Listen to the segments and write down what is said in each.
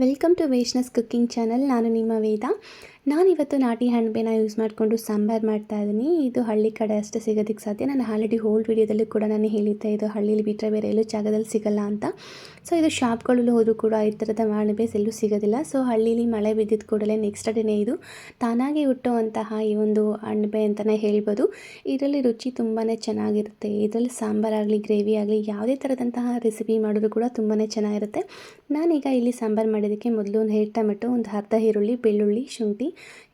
welcome to Vaishna's cooking channel ನಾನು ನಿಮ್ಮ ವೇದ ನಾನಿವತ್ತು ನಾಟಿ ಹಣ್ಬೇನ ಯೂಸ್ ಮಾಡಿಕೊಂಡು ಸಾಂಬಾರು ಮಾಡ್ತಾ ಇದ್ದೀನಿ. ಇದು ಹಳ್ಳಿ ಕಡೆ ಅಷ್ಟೇ ಸಿಗೋದಕ್ಕೆ ಸಾಧ್ಯ. ನಾನು ಆಲ್ರೆಡಿ ಹೋಲ್ಡ್ ವೀಡಿಯೋದಲ್ಲಿ ಕೂಡ ನಾನು ಹೇಳಿದ್ದೆ, ಇದು ಹಳ್ಳಿಲಿ ಬಿಟ್ಟರೆ ಬೇರೆ ಎಲ್ಲೂ ಜಾಗದಲ್ಲಿ ಸಿಗಲ್ಲ ಅಂತ. ಸೊ ಇದು ಶಾಪ್ಗಳಲ್ಲೂ ಹೋದರೂ ಕೂಡ ಈ ಥರದ ಅಣಬೆಸ್ ಎಲ್ಲೂ ಸಿಗೋದಿಲ್ಲ. ಸೊ ಹಳ್ಳಿಲಿ ಮಳೆ ಬಿದ್ದಿದ್ದ ಕೂಡಲೇ ನೆಕ್ಸ್ಟ್ ಡೇನೇ ಇದು. ತಾನಾಗೆ ಹುಟ್ಟುವಂತಹ ಈ ಒಂದು ಅಣಬೆ ಅಂತಲೇ ಹೇಳ್ಬೋದು. ಇದರಲ್ಲಿ ರುಚಿ ತುಂಬಾ ಚೆನ್ನಾಗಿರುತ್ತೆ. ಇದರಲ್ಲಿ ಸಾಂಬಾರಾಗಲಿ ಗ್ರೇವಿ ಆಗಲಿ, ಯಾವುದೇ ಥರದಂತಹ ರೆಸಿಪಿ ಮಾಡಿದ್ರು ಕೂಡ ತುಂಬಾ ಚೆನ್ನಾಗಿರುತ್ತೆ. ನಾನೀಗ ಇಲ್ಲಿ ಸಾಂಬಾರು ಮಾಡೋದಕ್ಕೆ ಮೊದಲು ಒಂದು ಎರಡು ಟೊಮೆಟೊ ಒಂದು ಅರ್ಧ ಈರುಳ್ಳಿ, ಬೆಳ್ಳುಳ್ಳಿ, ಶುಂಠಿ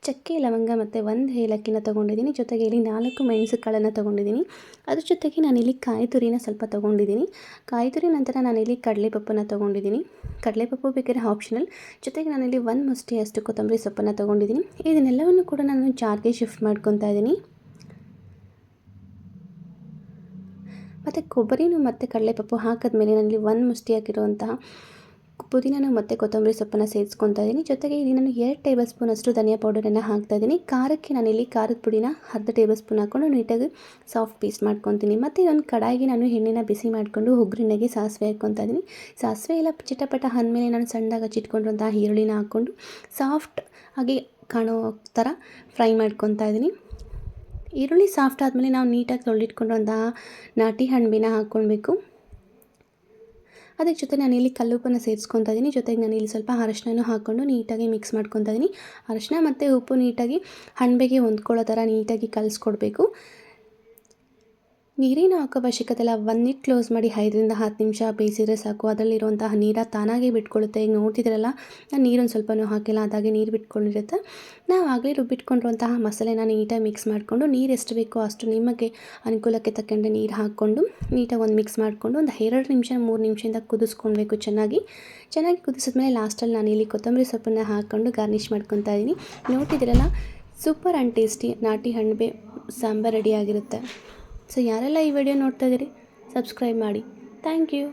ಚಕ್ಕೆ, ಲವಂಗ ಮತ್ತು ಒಂದು ಏಲಕ್ಕಿನ ತೊಗೊಂಡಿದ್ದೀನಿ. ಜೊತೆಗೆ ಇಲ್ಲಿ ನಾಲ್ಕು ಮೆಣಸು ಕಾಳನ್ನು ತೊಗೊಂಡಿದ್ದೀನಿ. ಅದ್ರ ಜೊತೆಗೆ ನಾನಿಲ್ಲಿ ಕಾಯಿ ತುರಿನ ಸ್ವಲ್ಪ ತೊಗೊಂಡಿದ್ದೀನಿ. ಕಾಯಿ ತುರಿ ನಂತರ ನಾನಿಲ್ಲಿ ಕಡಲೆಪಪ್ಪನ್ನು ತೊಗೊಂಡಿದ್ದೀನಿ. ಕಡಲೆಪಪ್ಪು ಬೇಕಾದ್ರೆ ಆಪ್ಷನಲ್ ಜೊತೆಗೆ ನಾನಿಲ್ಲಿ ಒಂದು ಮುಷ್ಟಿಯಷ್ಟು ಕೊತ್ತಂಬರಿ ಸೊಪ್ಪನ್ನು ತೊಗೊಂಡಿದ್ದೀನಿ. ಇದನ್ನೆಲ್ಲವನ್ನು ಕೂಡ ನಾನು ಜಾರ್ಗೆ ಶಿಫ್ಟ್ ಮಾಡ್ಕೊತಾ ಇದ್ದೀನಿ ಮತ್ತು ಕೊಬ್ಬರಿನೂ ಮತ್ತು ಕಡಲೆಪಪ್ಪು ಹಾಕಿದ್ಮೇಲೆ ನನ್ನಲ್ಲಿ ಒಂದು ಮುಷ್ಟಿ ಹಾಕಿರುವಂತಹ ಪುದೀನನ ಮತ್ತು ಕೊತ್ತಂಬರಿ ಸೊಪ್ಪನ್ನು ಸೇರಿಸ್ಕೊತಾ ಇದ್ದೀನಿ. ಜೊತೆಗೆ ಇಲ್ಲಿ ನಾನು ಎರಡು ಟೇಬಲ್ ಸ್ಪೂನ್ ಅಷ್ಟು ಧನಿಯಾ ಪೌಡರನ್ನು ಹಾಕ್ತಾ ಇದ್ದೀನಿ. ಖಾರಕ್ಕೆ ನಾನಿಲ್ಲಿ ಖಾರದ ಪುಡಿನ ಅರ್ಧ ಟೇಬಲ್ ಸ್ಪೂನ್ ಹಾಕ್ಕೊಂಡು ನೀಟಾಗಿ ಸಾಫ್ಟ್ ಪೀಸ್ ಮಾಡ್ಕೊತೀನಿ. ಮತ್ತು ಒಂದು ಕಡಾಯಿಗೆ ನಾನು ಎಣ್ಣೆನ ಬಿಸಿ ಮಾಡಿಕೊಂಡು ಒಗ್ಗರಣೆಗೆ ಸಾಸಿವೆ ಹಾಕ್ಕೊತಾ ಇದ್ದೀನಿ. ಸಾಸಿವೆ ಎಲ್ಲ ಚಿಟಪಟ ಅಂದಮೇಲೆ ನಾನು ಸಣ್ಣದಾಗ ಹಚ್ಚಿಟ್ಕೊಂಡಿರುವಂತಹ ಈರುಳ್ಳಿನ ಹಾಕ್ಕೊಂಡು ಸಾಫ್ಟ್ ಆಗಿ ಕಾಣೋ ಥರ ಫ್ರೈ ಮಾಡ್ಕೊತಾ ಇದ್ದೀನಿ. ಈರುಳ್ಳಿ ಸಾಫ್ಟ್ ಆದಮೇಲೆ ನಾವು ನೀಟಾಗಿ ತೊಳೆದಿಟ್ಕೊಂಡಿರುವಂತಹ ನಾಟಿ ಹಣ್ಣಿನ ಹಾಕ್ಕೊಳ್ಬೇಕು. ಅದಕ್ಕೆ ಜೊತೆ ನಾನು ಇಲ್ಲಿ ಕಲ್ಲುಪ್ಪನ್ನು ಸೇರಿಸ್ಕೊತಾ ಇದ್ದೀನಿ ಜೊತೆಗೆ ನಾನು ಇಲ್ಲಿ ಸ್ವಲ್ಪ ಅರಶಿನೂ ಹಾಕ್ಕೊಂಡು ನೀಟಾಗಿ ಮಿಕ್ಸ್ ಮಾಡ್ಕೊತಾ ಇದ್ದೀನಿ ಅರಶಿನ ಮತ್ತು ಉಪ್ಪು ನೀಟಾಗಿ ಹಣ್ಬೆಗೆ ಹೊಂದ್ಕೊಳ್ಳೋ ಥರ ನೀಟಾಗಿ ಕಲಿಸ್ಕೊಡ್ಬೇಕು. ನೀರಿನ ಹಾಕೋ ಅವಶ್ಯಕತೆ ಇಲ್ಲ ಒಂದು ಕ್ಲೋಸ್ ಮಾಡಿ ಐದರಿಂದ ಹತ್ತು ನಿಮಿಷ ಬೇಯಿಸಿದ್ರೆ ಸಾಕು. ಅದರಲ್ಲಿರುವಂತಹ ನೀರ ತಾನಾಗೇ ಬಿಟ್ಕೊಳ್ಳುತ್ತೆ ಈಗ ನೋಡ್ತಿದ್ರಲ್ಲ ನಾನು ನೀರೊಂದು ಸ್ವಲ್ಪನೂ ಹಾಕಿಲ್ಲ, ಅದಾಗೆ ನೀರು ಬಿಟ್ಕೊಂಡಿರುತ್ತೆ. ನಾವು ಆಗಲೇ ರುಬ್ಬಿಟ್ಕೊಂಡಿರುವಂತಹ ಮಸಾಲೆನ ನೀಟಾಗಿ ಮಿಕ್ಸ್ ಮಾಡಿಕೊಂಡು, ನೀರು ಎಷ್ಟು ಬೇಕೋ ಅಷ್ಟು ನಿಮಗೆ ಅನುಕೂಲಕ್ಕೆ ತಕ್ಕಂಡೆ ನೀರು ಹಾಕ್ಕೊಂಡು, ನೀಟಾಗಿ ಒಂದು ಮಿಕ್ಸ್ ಮಾಡಿಕೊಂಡು, ಒಂದು ಎರಡು ನಿಮಿಷ, ಮೂರು ನಿಮಿಷದಿಂದ ಕುದಿಸ್ಕೊಳ್ಬೇಕು ಚೆನ್ನಾಗಿ. ಚೆನ್ನಾಗಿ ಕುದಿಸಿದ್ಮೇಲೆ ಲಾಸ್ಟಲ್ಲಿ ನಾನು ಇಲ್ಲಿ ಕೊತ್ತಂಬರಿ ಸೊಪ್ಪನ್ನು ಹಾಕ್ಕೊಂಡು ಗಾರ್ನಿಷ್ ಮಾಡ್ಕೊತಾ ಇದ್ದೀನಿ ನೋಡ್ತಿದ್ದೀರಲ್ಲ ಸೂಪರ್ ಆ್ಯಂಡ್ ಟೇಸ್ಟಿ ನಾಟಿ ಹಣ್ಣು ಸಾಂಬಾರು ರೆಡಿ ಆಗಿರುತ್ತೆ. ಸೊ ಯಾರೆಲ್ಲ ಈ ವಿಡಿಯೋ ನೋಡ್ತಾ ಇದ್ದೀರಿ ಸಬ್ಸ್ಕ್ರೈಬ್ ಮಾಡಿ. Thank you